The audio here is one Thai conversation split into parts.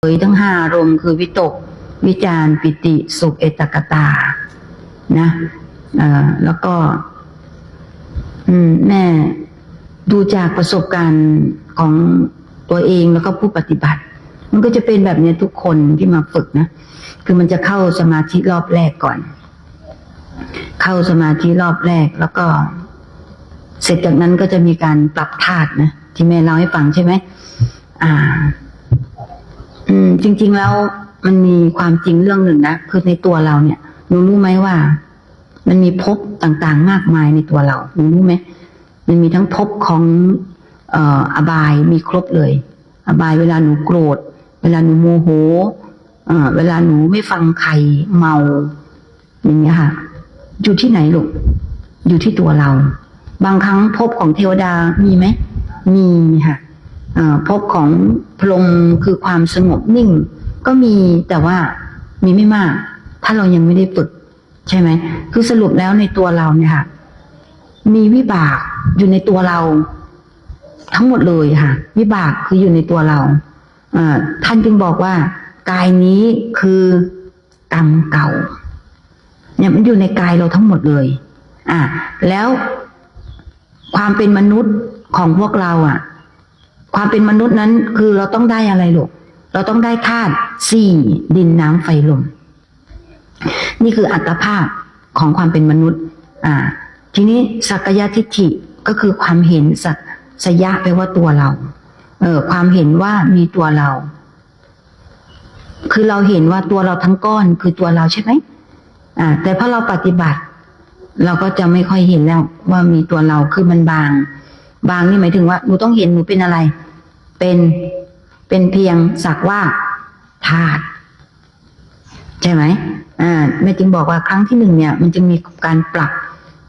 เยทั้งห้าอารมณ์คือวิตก วิจารปิติสุขเอตกตา นะเอ่อแล้วก็ อืม แม่ดูจากประสบการณ์ของตัวเองแล้วก็ผู้ปฏิบัติ มันก็จะเป็นแบบนี้ทุกคนที่มาฝึกนะ คือมันจะเข้าสมาธิรอบแรกก่อน เข้าสมาธิรอบแรกแล้วก็ เสร็จจากนั้นก็จะมีการปรับธาตุนะที่แม่เล่าให้ฟังใช่ไหมอ่า อืม จริง ๆ แล้วมันมีความจริงเรื่องหนึ่งนะคือในตัวเราเนี่ยหนูรู้ไหมว่า มันมีภพต่างๆ มากมายในตัวเราหนูรู้ไหมมันมีทั้งภพของเอ่ออบายมีครบเลย อบายเวลาหนูโกรธ เวลาหนูโมโหเอ่อเวลาหนูไม่ฟังใครเมาอย่างเงี้ยค่ะ อยู่ที่ไหนลูกอยู่ที่ตัวเรา บางครั้งภพของเทวดามีไหมมีค่ะ ภพของพรหมคือความสงบนิ่ง ก็มีแต่ว่ามีไม่มาก ถ้าเรายังไม่ได้ฝึก ใช่ไหม คือสรุปแล้วในตัวเราเนี่ยค่ะ มีวิบากอยู่ในตัวเรา ทั้งหมดเลยค่ะ วิบากคืออยู่ในตัวเราท่านจึงบอกว่ากายนี้คือกรรมเก่า เนี่ยมันอยู่ในกายเราทั้งหมดเลย อ่าแล้วความเป็นมนุษย์ของพวกเราอะ ความเป็นมนุษย์นั้นคือเราต้องได้อะไรลูกเราต้องได้ธาตุสี่ดินน้ำไฟลม นี่คืออัตภาพของความเป็นมนุษย์ อ่า ทีนี้สักยะทิฏฐิก็คือความเห็นสักสยะแปลว่าตัวเรา เออ ความเห็นว่ามีตัวเรา คือเราเห็นว่าตัวเราทั้งก้อนคือตัวเราใช่ไหมอ่า แต่พอเราปฏิบัติ เราก็จะไม่ค่อยเห็นแล้วว่ามีตัวเราคือมันบาง บางนี่หมายถึงว่าหนูต้องเห็นหนูเป็นอะไร เป็นเป็นเพียงสักว่าธาตุใช่ไหมอ่าแม่จึงบอกว่าครั้งที่หนึ่งเนี่ย มันจะมีการปรับ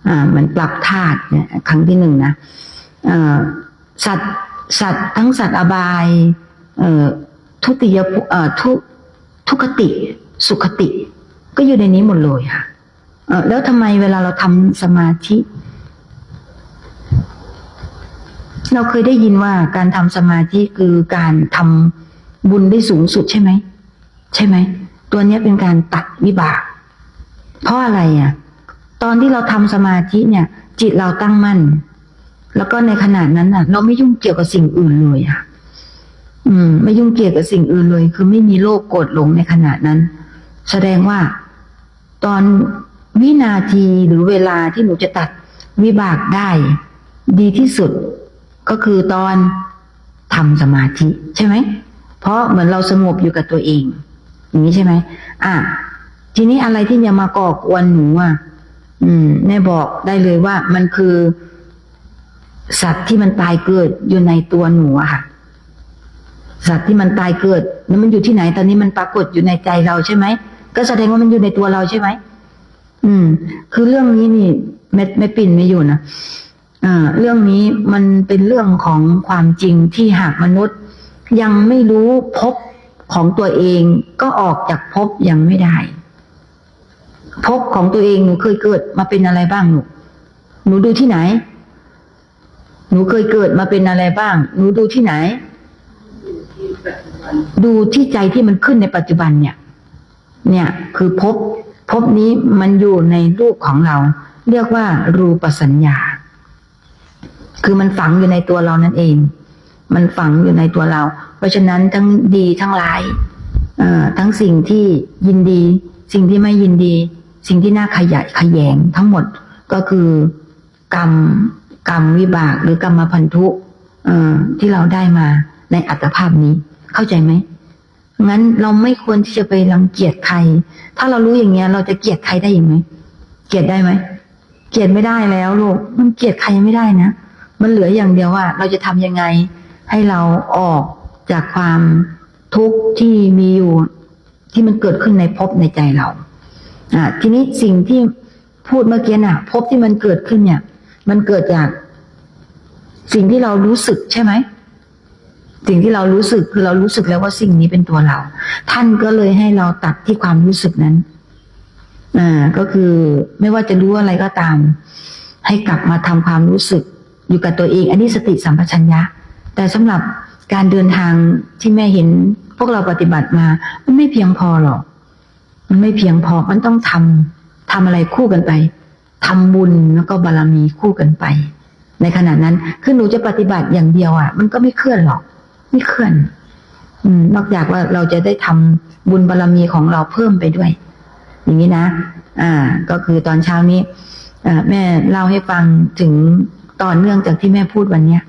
อ่าเหมือนปรับธาตุเนี่ย ครั้งที่หนึ่งนะอ่อสัตว์สัตว์ทั้งสัตว์อบาย เอ่อทุติยภูเอ่อทุทุคติ สุขติ ก็อยู่ในนี้หมดเลยค่ะเออแล้วทำไมเวลาเราทำสมาธิ เราเคยได้ยินว่าการทำสมาธิคือการทำบุญได้สูงสุดใช่ไหม ใช่ไหม ตัวนี้เป็นการตัดวิบาก เพราะอะไรอะ ตอนที่เราทำสมาธิเนี่ย จิตเราตั้งมั่น แล้วก็ในขณะนั้นอะ เราไม่ยุ่งเกี่ยวกับสิ่งอื่นเลยอะ อืม ไม่ยุ่งเกี่ยวกับสิ่งอื่นเลย คือไม่มีโลภโกรธหลงในขณะนั้น แสดงว่า ตอนวินาทีหรือเวลาที่หนูจะตัดวิบากได้ ดีที่สุด ก็คือตอนทำสมาธิใช่ไหม เพราะเหมือนเราสงบอยู่กับตัวเอง อย่างนี้ใช่ไหมอะทีนี้อะไรที่จะมาก่อกวนหนูอะ อืมแม่บอกได้เลยว่ามันคือ สัตว์ที่มันตายเกิดอยู่ในตัวหนูอะค่ะ สัตว์ที่มันตายเกิด แล้วมันอยู่ที่ไหน ตอนนี้มันปรากฏอยู่ในใจเราใช่ไหม ก็แสดงว่ามันอยู่ในตัวเราใช่ไหมอืม คือเรื่องนี้นี่แม่แม่ปิ่นไม่อยู่นะ เรื่องนี้มันเป็นเรื่องของความจริงที่หากมนุษย์ ยังไม่รู้พบของตัวเองก็ออกจากพบยังไม่ได้ พบของตัวเองหนูเคยเกิดมาเป็นอะไรบ้างหนูหนูดูที่ไหน หนูเคยเกิดมาเป็นอะไรบ้าง หนูดูที่ไหน ดูที่ใจที่มันขึ้นในปัจจุบันเนี่ย เนี่ยคือพบพบนี้มันอยู่ในรูปของเรา เรียกว่ารูปสัญญา คือมันฝังอยู่ในตัวเรานั่นเอง มันฝังอยู่ในตัวเรา เพราะฉะนั้นทั้งดีทั้งร้ายทั้งสิ่งที่ยินดี สิ่งที่ไม่ยินดี สิ่งที่น่าขยะแขยงทั้งหมดก็คือกรรมกรรมวิบากหรือกรรมพันธุที่เราได้มาในอัตภาพนี้เข้าใจไหมงั้นเราไม่ควรที่จะไปรังเกียจใคร ถ้าเรารู้อย่างเงี้ย เราจะเกลียดใครได้อีกไหมเกลียดได้ไหมเกลียดไม่ได้แล้วลูกมันเกลียดใครไม่ได้นะ มันเหลืออย่างเดียวว่า เราจะทำยังไง ให้เราออกจากความทุกข์ที่มีอยู่ที่มันเกิดขึ้นในภพในใจเรา อ่า ทีนี้สิ่งที่พูดเมื่อกี้น่ะภพที่มันเกิดขึ้นเนี่ย มันเกิดจาก สิ่งที่เรารู้สึกใช่ไหมสิ่งที่เรารู้สึกคือเรารู้สึกแล้วว่าสิ่งนี้เป็นตัวเรา ท่านก็เลยให้เราตัดที่ความรู้สึกนั้น อ่า ก็คือไม่ว่าจะรู้อะไรก็ตาม ให้กลับมาทำความรู้สึก อยู่กับตัวเอง อันนี้สติสัมปชัญญะ แต่สำหรับการเดินทางที่แม่เห็นพวกเราปฏิบัติมา มันไม่เพียงพอหรอก มันไม่เพียงพอ มันต้องทำทำอะไรคู่กันไปทำบุญแล้วก็บารมีคู่กันไป ในขณะนั้นคือหนูจะปฏิบัติอย่างเดียวอะ มันก็ไม่เคลื่อนหรอก ไม่เคลื่อนอนอกจากว่าเราจะได้ทำบุญบารมีของเราเพิ่มไปด้วย อย่างนี้นะ อ่า ก็คือตอนเช้านี้อแม่เล่าให้ฟังถึง ต่อเนื่องจากที่แม่พูดวันเนี้ย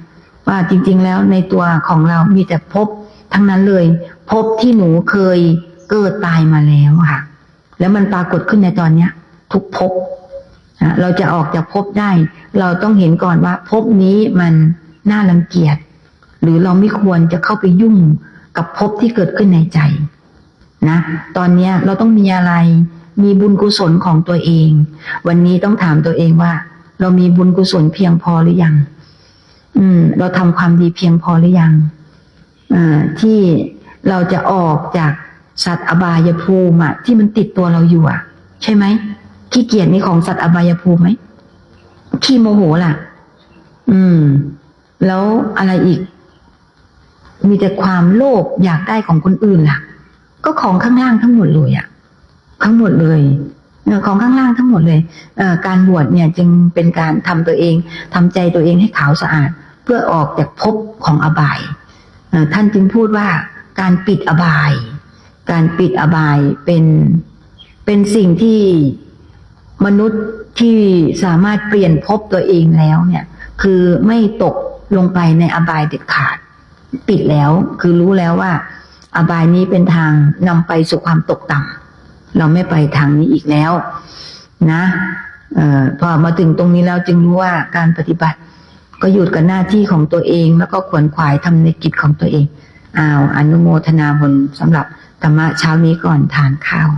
ว่าจริง ๆ แล้วในตัวของเรามีแต่ภพทั้งนั้นเลยภพที่หนูเคยเกิดตายมาแล้วค่ะ แล้วมันปรากฏขึ้นในตอนเนี้ย ทุกภพอะเราจะออกจากภพได้ เราต้องเห็นก่อนว่าภพนี้มันน่ารังเกียจหรือเราไม่ควรจะเข้าไปยุ่งกับภพที่เกิดขึ้นในใจ นะ ตอนเนี้ยเราต้องมีอะไร มีบุญกุศลของตัวเอง วันนี้ต้องถามตัวเองว่า เรามีบุญกุศลเพียงพอหรือยัง อืม เราทำความดีเพียงพอหรือยังอ่าที่เราจะออกจากสัตว์อบายภูมิอะที่มันติดตัวเราอยู่อะใช่ไหมขี้เกียจนี่ของสัตว์อบายภูมิไหมขี้โมโหล่ะ อืม แล้วอะไรอีก มีแต่ความโลภอยากได้ของคนอื่นล่ะ ก็ของข้างล่างทั้งหมดเลยอะทั้งหมดเลย ของข้างล่างทั้งหมดเลยเออการบวชเนี่ยจึงเป็นการทำตัวเองทำใจตัวเองให้ขาวสะอาด เพื่อออกจากภพของอบายท่านจึงพูดว่าการปิดอบาย การปิดอบายเป็นเป็นสิ่งที่มนุษย์ที่สามารถเปลี่ยนภพตัวเองแล้วเนี่ย คือไม่ตกลงไปในอบายเด็ดขาด ปิดแล้วคือรู้แล้วว่า อบายนี้เป็นทางนำไปสู่ความตกต่ำ เราไม่ไปทางนี้อีกแล้ว นะออพอมาถึงตรงนี้แล้วจึงรู้ว่าการปฏิบัติ ก็หยุดกับหน้าที่ของตัวเอง แล้วก็ขวนขวายทำในกิจของตัวเองอ้าวอนุโมทนาผลสำหรับธรรมะเช้านี้ก่อนทานข้าว